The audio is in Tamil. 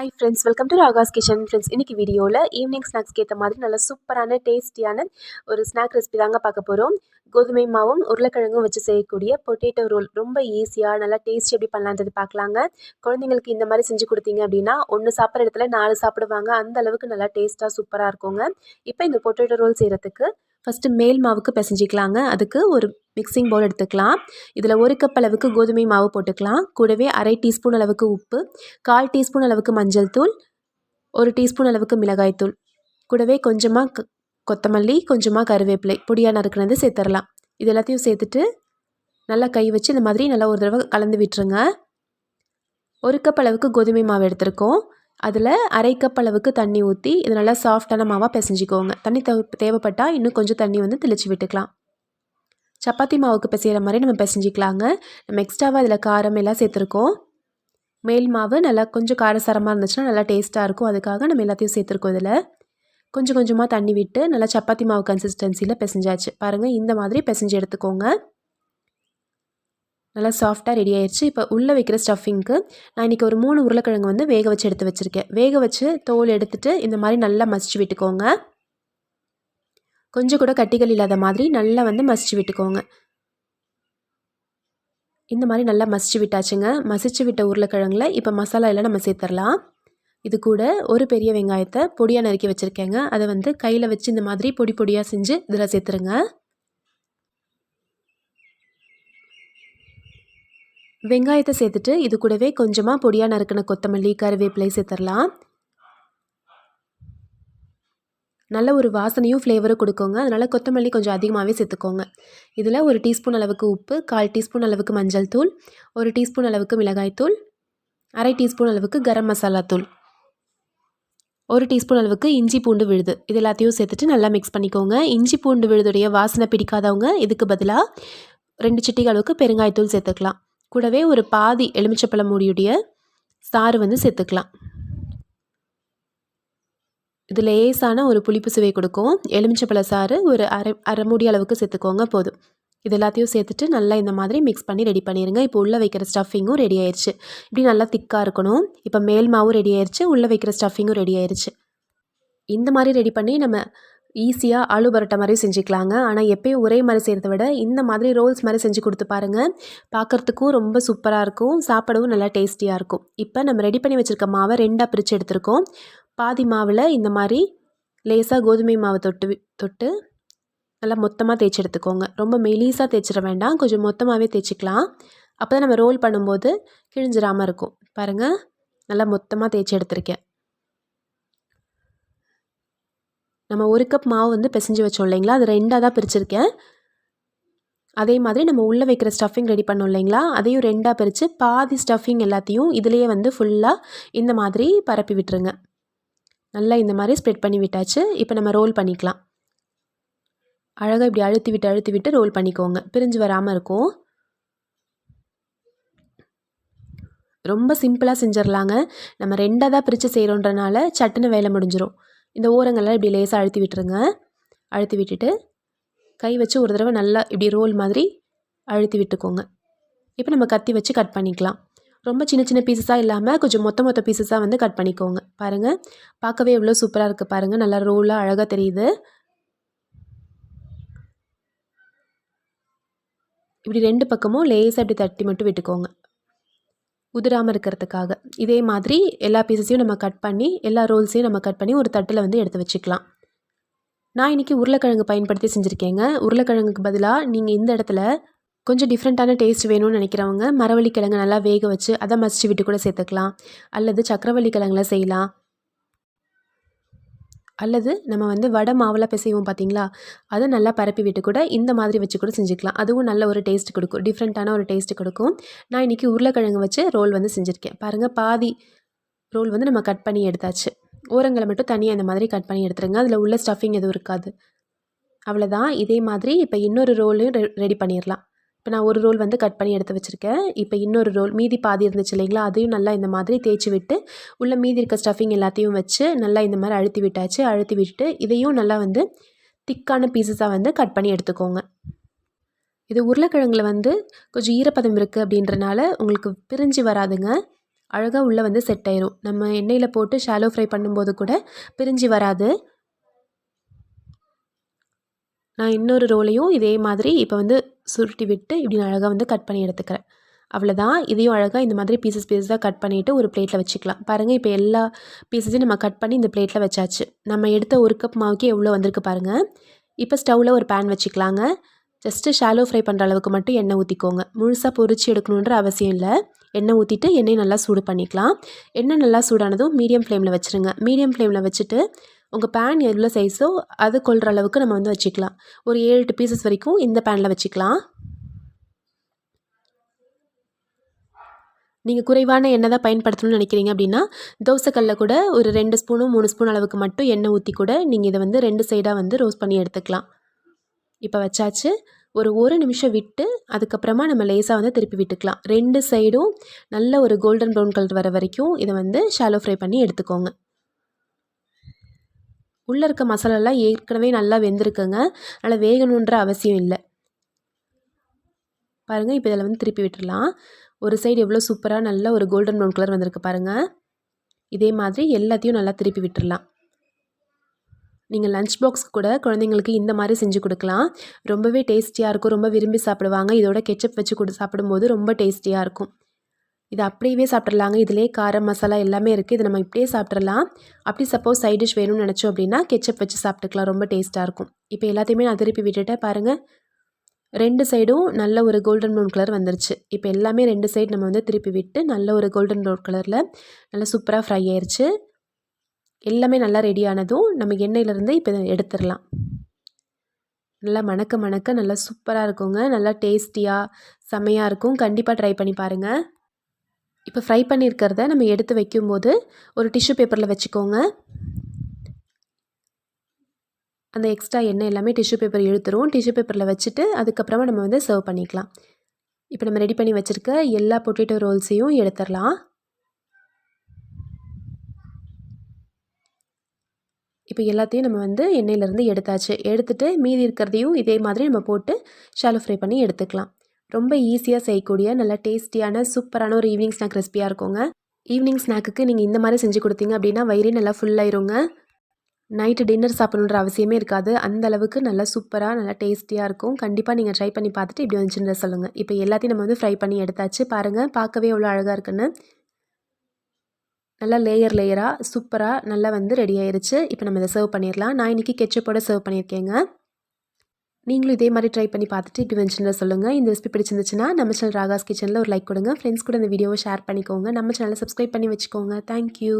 Hi friends welcome to Ragas kitchen friends இன்றைக்கி வீடியோவில் ஈவினிங் ஸ்நாக்ஸ்க்கு ஏற்ற மாதிரி நல்ல சூப்பரான டேஸ்டியான ஒரு ஸ்நாக் ரெசிபி தாங்க பார்க்க போகிறோம் கோதுமை மாவும் உருளைக்கிழங்கும் வச்சு செய்யக்கூடிய பொட்டேட்டோ ரோல் ரொம்ப ஈஸியாக நல்லா டேஸ்டி எப்படி பண்ணலான்றது பார்க்கலாங்க. குழந்தைங்களுக்கு இந்த மாதிரி செஞ்சு கொடுத்தீங்க அப்படின்னா ஒன்று சாப்பிட்ற இடத்துல நாலு சாப்பிடுவாங்க. அந்த அளவுக்கு நல்லா டேஸ்ட்டாக சூப்பராக இருக்குங்க. இப்போ இந்த பொட்டேட்டோ ரோல் செய்கிறதுக்கு ஃபஸ்ட்டு மேல் மாவுக்கு பிசைஞ்சிக்கலாங்க. அதுக்கு ஒரு மிக்சிங் பவுல் எடுத்துக்கலாம். இதில் ஒரு கப் அளவுக்கு கோதுமை மாவு போட்டுக்கலாம். கூடவே அரை டீஸ்பூன் அளவுக்கு உப்பு கால் டீஸ்பூன் அளவுக்கு மஞ்சள் தூள் ஒரு டீஸ்பூன் அளவுக்கு மிளகாய் தூள். கூடவே கொஞ்சமாக கொத்தமல்லி கொஞ்சமாக கருவேப்பிலை பொடியாக நறுக்கினது சேர்த்துடலாம் இது எல்லாத்தையும் சேர்த்துட்டு நல்லா கை வச்சு இந்த மாதிரி நல்லா ஒரு தடவை கலந்து விட்டுருங்க. ஒரு கப் அளவுக்கு கோதுமை மாவு எடுத்திருக்கோம். அதில் அரை கப் அளவுக்கு தண்ணி ஊற்றி இது நல்லா சாஃப்டான மாவாக பிசைஞ்சிக்கோங்க. தண்ணி தேவை தேவைப்பட்டால் இன்னும் கொஞ்சம் தண்ணி வந்து தெளித்து விட்டுக்கலாம். சப்பாத்தி மாவுக்கு பிசைகிற மாதிரி நம்ம பிசைஞ்சிக்கலாங்க. நம்ம எக்ஸ்ட்ராவாக இதில் காரம் எல்லாம் சேர்த்துருக்கோம். மேல் மாவு நல்லா கொஞ்சம் காரசாரமாக இருந்துச்சுன்னா நல்லா டேஸ்ட்டாக இருக்கும். அதுக்காக நம்ம எல்லாத்தையும் சேர்த்துருக்கோம் இதில். கொஞ்சம் கொஞ்சமாக தண்ணி விட்டு நல்லா சப்பாத்தி மாவு கன்சிஸ்டன்சியில் பிசைஞ்சாச்சு. பாருங்கள் இந்த மாதிரி பிசைஞ்சு எடுத்துக்கோங்க. நல்லா சாஃப்டாக ரெடி ஆயிடுச்சு இப்போ உள்ளே வைக்கிற ஸ்டஃபிங்க்கு நான் இன்றைக்கி ஒரு மூணு உருளைக்கிழங்கு வந்து வேக வச்சு எடுத்து வச்சுருக்கேன். வேக வச்சு தோல் எடுத்துகிட்டு இந்த மாதிரி நல்லா மசிச்சு விட்டுக்கோங்க. கொஞ்சம் கூட கட்டிகள் இல்லாத மாதிரி நல்லா வந்து மசிச்சு விட்டுக்கோங்க. இந்த மாதிரி நல்லா மசிச்சு விட்டாச்சுங்க. மசிச்சு விட்ட உருளைக்கிழங்குல இப்போ மசாலா எல்லாம் நம்ம சேர்த்துடலாம். இது கூட ஒரு பெரிய வெங்காயத்தை பொடியாக நறுக்கி வச்சுருக்கேங்க. அதை வந்து கையில் வச்சு இந்த மாதிரி பொடி பொடியாக செஞ்சு இதில் சேர்த்துருங்க. வெங்காயத்தை சேர்த்துட்டு இது கூடவே கொஞ்சமாக பொடியாக நறுக்கின கொத்தமல்லி கருவேப்பிலை சேர்த்துடலாம். நல்ல ஒரு வாசனையும் ஃப்ளேவரும் கொடுக்குங்க. அதனால் கொத்தமல்லி கொஞ்சம் அதிகமாகவே சேர்த்துக்கோங்க. இதில் ஒரு டீஸ்பூன் அளவுக்கு உப்பு கால் டீஸ்பூன் அளவுக்கு மஞ்சள் தூள் ஒரு டீஸ்பூன் அளவுக்கு மிளகாய் தூள் அரை டீஸ்பூன் அளவுக்கு கரம் மசாலா தூள் ஒரு டீஸ்பூன் அளவுக்கு இஞ்சி பூண்டு விழுது. இது எல்லாத்தையும் சேர்த்துட்டு நல்லா மிக்ஸ் பண்ணிக்கோங்க. இஞ்சி பூண்டு விழுதுடைய வாசனை பிடிக்காதவங்க இதுக்கு பதிலாக ரெண்டு சிட்டிகள் அளவுக்கு பெருங்காயத்தூள் சேர்த்துக்கலாம். கூடவே ஒரு பாதி எலுமிச்சப்பழ மூடியுடைய சாறு வந்து சேர்த்துக்கலாம். இது லேசான ஒரு புளிப்பு சுவை கொடுக்கும். எலுமிச்சப்பழ சாறு ஒரு அரை அரை மூடி அளவுக்கு சேர்த்துக்கோங்க போதும். இது எல்லாத்தையும் சேர்த்துட்டு நல்லா இந்த மாதிரி மிக்ஸ் பண்ணி ரெடி பண்ணிடுங்க இப்போ உள்ளே வைக்கிற ஸ்டஃபிங்கும் ரெடி ஆயிடுச்சு இப்படி நல்லா திக்காக இருக்கணும். இப்போ மேல் மாவும் ரெடி ஆயிடுச்சு உள்ளே வைக்கிற ஸ்டஃபிங்கும் ரெடி ஆயிடுச்சு இந்த மாதிரி ரெடி பண்ணி நம்ம ஈஸியாக ஆலு பரோட்டா மாதிரி செஞ்சுக்கலாங்க. ஆனால் எப்பயும் ஒரே மாதிரி செய்கிறத விட இந்த மாதிரி ரோல்ஸ் மாதிரி செஞ்சு கொடுத்து பாருங்கள் பார்க்குறதுக்கும் ரொம்ப சூப்பராக இருக்கும். சாப்பிடவும் நல்லா டேஸ்டியாக இருக்கும். இப்போ நம்ம ரெடி பண்ணி வச்சுருக்க மாவை ரெண்டாக பிரித்து எடுத்திருக்கோம். பாதி மாவில் இந்த மாதிரி லேசாக கோதுமை மாவை தொட்டு தொட்டு நல்லா மொத்தமாக தேய்ச்சி எடுத்துக்கோங்க. ரொம்ப மெலீஸாக தேய்ச்சிட வேண்டாம். கொஞ்சம் மொத்தமாகவே தேய்ச்சிக்கலாம். அப்போ தான் நம்ம ரோல் பண்ணும்போது கிழிஞ்சிடாமல் இருக்கும். பாருங்கள் நல்லா மொத்தமாக தேய்ச்சி எடுத்திருக்கேன். நம்ம ஒரு கப் மாவு வந்து பிசைஞ்சு வச்சோம் இல்லைங்களா? அது ரெண்டாக தான் பிரிச்சிருக்கேன். அதே மாதிரி நம்ம உள்ளே வைக்கிற ஸ்டஃபிங் ரெடி பண்ணோம் இல்லைங்களா? அதையும் ரெண்டாக பிரித்து பாதி ஸ்டஃபிங் எல்லாத்தையும் இதுலேயே வந்து ஃபுல்லாக இந்த மாதிரி பரப்பி விட்டுருங்க. நல்லா இந்த மாதிரி ஸ்ப்ரெட் பண்ணி விட்டாச்சு. இப்போ நம்ம ரோல் பண்ணிக்கலாம். அழகாக இப்படி அழுத்தி விட்டு அழுத்தி விட்டு ரோல் பண்ணிக்கோங்க. பிரிஞ்சு வராமல் இருக்கும். ரொம்ப சிம்பிளாக செஞ்சிடலாங்க நம்ம ரெண்டாக தான் பிரித்து செய்கிறோன்றனால சட்டுன்னு வேலை முடிஞ்சிடும் இந்த ஓரங்கள்லாம் இப்படி லேசாக அழுத்தி விட்டுருங்க. அழுத்தி விட்டுட்டு கை வச்சு ஒரு தடவை நல்லா இப்படி ரோல் மாதிரி அழுத்தி விட்டுக்கோங்க. இப்போ நம்ம கத்தி வச்சு கட் பண்ணிக்கலாம். ரொம்ப சின்ன சின்ன பீசஸாக இல்லாமல் கொஞ்சம் மொத்த மொத்த பீசஸாக வந்து கட் பண்ணிக்கோங்க. பாருங்கள் பார்க்கவே எவ்வளோ சூப்பராக இருக்குது பாருங்கள் நல்லா ரோலாக அழகாக தெரியுது. இப்படி ரெண்டு பக்கமும் லேசாக இப்படி தட்டி மட்டும் விட்டுக்கோங்க. உதிராமல் இருக்கிறதுக்காக. இதே மாதிரி எல்லா பீசஸையும் நம்ம கட் பண்ணி எல்லா ரோல்ஸையும் நம்ம கட் பண்ணி ஒரு தட்டில் வந்து எடுத்து வச்சுக்கலாம். நான் இன்றைக்கி உருளைக்கிழங்கு பயன்படுத்தி செஞ்சுருக்கேங்க. உருளைக்கிழங்குக்கு பதிலாக நீங்கள் இந்த இடத்துல கொஞ்சம் டிஃப்ரெண்ட்டான டேஸ்ட் வேணும்னு நினைக்கிறவங்க மரவள்ளி கிழங்கு நல்லா வேக வச்சு அதை மசிச்சு விட்டு கூட சேர்த்துக்கலாம். அல்லது சக்கரவள்ளி கிழங்குல செய்யலாம். அல்லது நம்ம வந்து வடை மாவில் பிசைவோம் பார்த்தீங்களா அதை நல்லா பரப்பி விட்டு கூட இந்த மாதிரி வச்சு கூட செஞ்சுக்கலாம். அதுவும் நல்ல ஒரு டேஸ்ட் கொடுக்கும். டிஃப்ரெண்ட்டான ஒரு டேஸ்ட் கொடுக்கும். நான் இன்றைக்கி உருளைக்கிழங்கு வச்சு ரோல் வந்து செஞ்சுருக்கேன். பாருங்கள் பாதி ரோல் வந்து நம்ம கட் பண்ணி எடுத்தாச்சு. ஓரங்களை மட்டும் தனியாக இந்த மாதிரி கட் பண்ணி எடுத்துருங்க. அதில் உள்ள ஸ்டஃபிங் எதுவும் இருக்காது. அவ்வளோதான் இதே மாதிரி இப்போ இன்னொரு ரோலையும் ரெடி பண்ணிடலாம் இப்போ நான் ஒரு ரோல் வந்து கட் பண்ணி எடுத்து வச்சுருக்கேன். இப்போ இன்னொரு ரோல் மீதி பாதி இருந்துச்சு இல்லைங்களா? அதையும் நல்லா இந்த மாதிரி தேய்ச்சி விட்டு உள்ளே மீதி இருக்க ஸ்டஃபிங் எல்லாத்தையும் வச்சு நல்லா இந்த மாதிரி அழுத்தி விட்டாச்சு. அழுத்தி விட்டுட்டு இதையும் நல்லா வந்து திக்கான பீசஸாக வந்து கட் பண்ணி எடுத்துக்கோங்க. இது உருளைக்கிழங்கில் வந்து கொஞ்சம் ஈரப்பதம் இருக்குது அப்படின்றனால உங்களுக்கு பிரிஞ்சு வராதுங்க. அழகாக உள்ளே வந்து செட் ஆயிரும். நம்ம எண்ணெயில் போட்டு ஷாலோ ஃப்ரை பண்ணும்போது கூட பிரிஞ்சு வராது. நான் இன்னொரு ரோலையும் இதே மாதிரி இப்போ வந்து சுருட்டி விட்டு இப்படி அழகாக வந்து கட் பண்ணி எடுத்துக்கிறேன். அவ்வளோதான் இதையும் அழகாக இந்த மாதிரி பீசஸ் பீஸஸாக கட் பண்ணிவிட்டு ஒரு பிளேட்டில் வச்சுக்கலாம். பாருங்கள் இப்போ எல்லா பீசஸையும் நம்ம கட் பண்ணி இந்த பிளேட்டில் வச்சாச்சு. நம்ம எடுத்த ஒரு கப் மாவுக்கு எவ்வளோ வந்திருக்கு பாருங்கள் இப்போ ஸ்டவ்வில் ஒரு பேன் வச்சுக்கலாங்க. ஜஸ்ட்டு ஷாலோ ஃப்ரை பண்ணுற அளவுக்கு மட்டும் எண்ணெய் ஊற்றிக்கோங்க முழுசாக பொறிச்சு எடுக்கணுன்ற அவசியம் இல்லை. எண்ணெய் ஊற்றிட்டு எண்ணெய் நல்லா சூடு பண்ணிக்கலாம். எண்ணெய் நல்லா சூடானதும் மீடியம் ஃப்ளேமில் வச்சுருங்க. மீடியம் ஃப்ளேமில் வச்சுட்டு உங்கள் பேன் எவ்வளோ சைஸோ அது கொள்கிற அளவுக்கு நம்ம வந்து வச்சுக்கலாம். ஒரு ஏழு எட்டு பீசஸ் வரைக்கும் இந்த பேனில் வச்சுக்கலாம். நீங்கள் குறைவான எண்ணெய் தான் பயன்படுத்தணும்னு நினைக்கிறீங்க அப்படின்னா தோசைக்கல்லில் கூட ஒரு ரெண்டு ஸ்பூனும் மூணு ஸ்பூன் அளவுக்கு மட்டும் எண்ணெய் ஊற்றி கூட நீங்கள் இதை வந்து ரெண்டு சைடாக வந்து ரோஸ்ட் பண்ணி எடுத்துக்கலாம். இப்போ வச்சாச்சு. ஒரு ஒரு நிமிஷம் விட்டு அதுக்கப்புறமா நம்ம லேசாக வந்து திருப்பி விட்டுக்கலாம். ரெண்டு சைடும் நல்ல ஒரு கோல்டன் ப்ரௌன் கலர் வர வரைக்கும் இதை வந்து ஷாலோ ஃப்ரை பண்ணி எடுத்துக்கோங்க. உள்ளே இருக்க மசாலாலாம் ஏற்கனவே நல்லா வெந்திருக்குங்க. அதனால் வேகணுன்ற அவசியம் இல்லை. பாருங்கள் இப்போ இதில் வந்து திருப்பி விட்டுடலாம். ஒரு சைடு எவ்வளோ சூப்பராக நல்ல ஒரு கோல்டன் ப்ரௌன் கலர் வந்திருக்கு பாருங்கள் இதே மாதிரி எல்லாத்தையும் நல்லா திருப்பி விட்டுடலாம். நீங்கள் லஞ்ச் பாக்ஸ் கூட குழந்தைங்களுக்கு இந்த மாதிரி செஞ்சு கொடுக்கலாம். ரொம்பவே டேஸ்டியாக இருக்கும். ரொம்ப விரும்பி சாப்பிடுவாங்க. இதோட கெச்சப் வச்சு கொடு சாப்பிடும்போது ரொம்ப டேஸ்டியாக இருக்கும். இது அப்படியே சாப்பிட்றலாங்க இதிலே காரம் மசாலா எல்லாமே இருக்குது இதை நம்ம இப்படியே சாப்பிட்றலாம் அப்படி சப்போஸ் சைட் டிஷ் வேணும்னு நினச்சோம் அப்படின்னா கெச்சப் வச்சு சாப்பிட்டுக்கலாம். ரொம்ப டேஸ்ட்டாக இருக்கும். இப்போ எல்லாத்தையுமே நான் திருப்பி விட்டுட்டேன். பாருங்கள் ரெண்டு சைடும் நல்ல ஒரு கோல்டன் ப்ரௌன் கலர் வந்துருச்சு. இப்போ எல்லாமே ரெண்டு சைடு நம்ம வந்து திருப்பி விட்டு நல்ல ஒரு கோல்டன் ப்ரௌன் கலரில் நல்லா சூப்பராக ஃப்ரை ஆயிடுச்சு எல்லாமே நல்லா ரெடி ஆனதும் நம்ம எண்ணெயிலேருந்து இப்போ எடுத்துடலாம். நல்லா மணக்க மணக்க நல்லா சூப்பராக இருக்குங்க. நல்லா டேஸ்டியாக செம்மையாக இருக்கும். கண்டிப்பாக ட்ரை பண்ணி பாருங்கள் இப்போ ஃப்ரை பண்ணியிருக்கிறத நம்ம எடுத்து வைக்கும்போது ஒரு டிஷ்யூ பேப்பரில் வச்சுக்கோங்க. அந்த எக்ஸ்ட்ரா எண்ணெய் எல்லாமே டிஷ்யூ பேப்பர் இழுத்துரும். டிஷ்யூ பேப்பரில் வச்சுட்டு அதுக்கப்புறமா நம்ம வந்து சர்வ் பண்ணிக்கலாம். இப்போ நம்ம ரெடி பண்ணி வச்சுருக்க எல்லா பொட்டேட்டோ ரோல்ஸையும் எடுத்துடலாம். இப்போ எல்லாத்தையும் நம்ம வந்து எண்ணெயிலேருந்து எடுத்தாச்சு. எடுத்துகிட்டு மீதி இருக்கிறதையும் இதே மாதிரி நம்ம போட்டு ஷாலோ ஃப்ரை பண்ணி எடுத்துக்கலாம். ரொம்ப ஈஸியாக செய்யக்கூடிய நல்ல டேஸ்டியான சூப்பரான ஒரு ஈவினிங் ஸ்நாக் ரெசிபியாக இருக்குங்க. ஈவினிங் ஸ்நாக்குக்கு நீங்கள் இந்த மாதிரி செஞ்சு கொடுத்தீங்க அப்படின்னா வயிறே நல்லா ஃபுல்லாயிருங்க நைட்டு டின்னர் சாப்பிடணுன்ற அவசியமே இருக்காது. அந்த அளவுக்கு நல்லா சூப்பராக நல்லா டேஸ்டியாக இருக்கும். கண்டிப்பாக நீங்கள் ட்ரை பண்ணி பார்த்துட்டு இப்படி வந்துச்சுன்னு சொல்லுங்கள் இப்போ எல்லாத்தையும் நம்ம வந்து ஃப்ரை பண்ணி எடுத்தாச்சு. பாருங்கள் பார்க்கவே எவ்வளோ அழகாக இருக்குன்னு. நல்லா லேயர் லேயராக சூப்பராக நல்லா வந்து ரெடி ஆயிடுச்சு இப்போ நம்ம இதை சர்வ் பண்ணிடலாம். நான் இன்றைக்கி கெச்சப்போட சர்வ் பண்ணியிருக்கேங்க. நீங்களும் இதே மாதிரி ட்ரை பண்ணி பார்த்துட்டு இப்படி வந்துச்சுன்னு சொல்லுங்கள் இந்த ரெசிபி பிடிச்சிருந்துச்சுன்னா நம்ம சேனல் ராகாஸ் கிச்சனில் ஒரு லைக் கொடுங்க. ஃப்ரெண்ட்ஸ் கூட இந்த வீடியோவை ஷேர் பண்ணிக்கோங்க. நம்ம சேனலை சப்ஸ்கிரைப் பண்ணி வச்சுக்கோங்க. தேங்க்யூ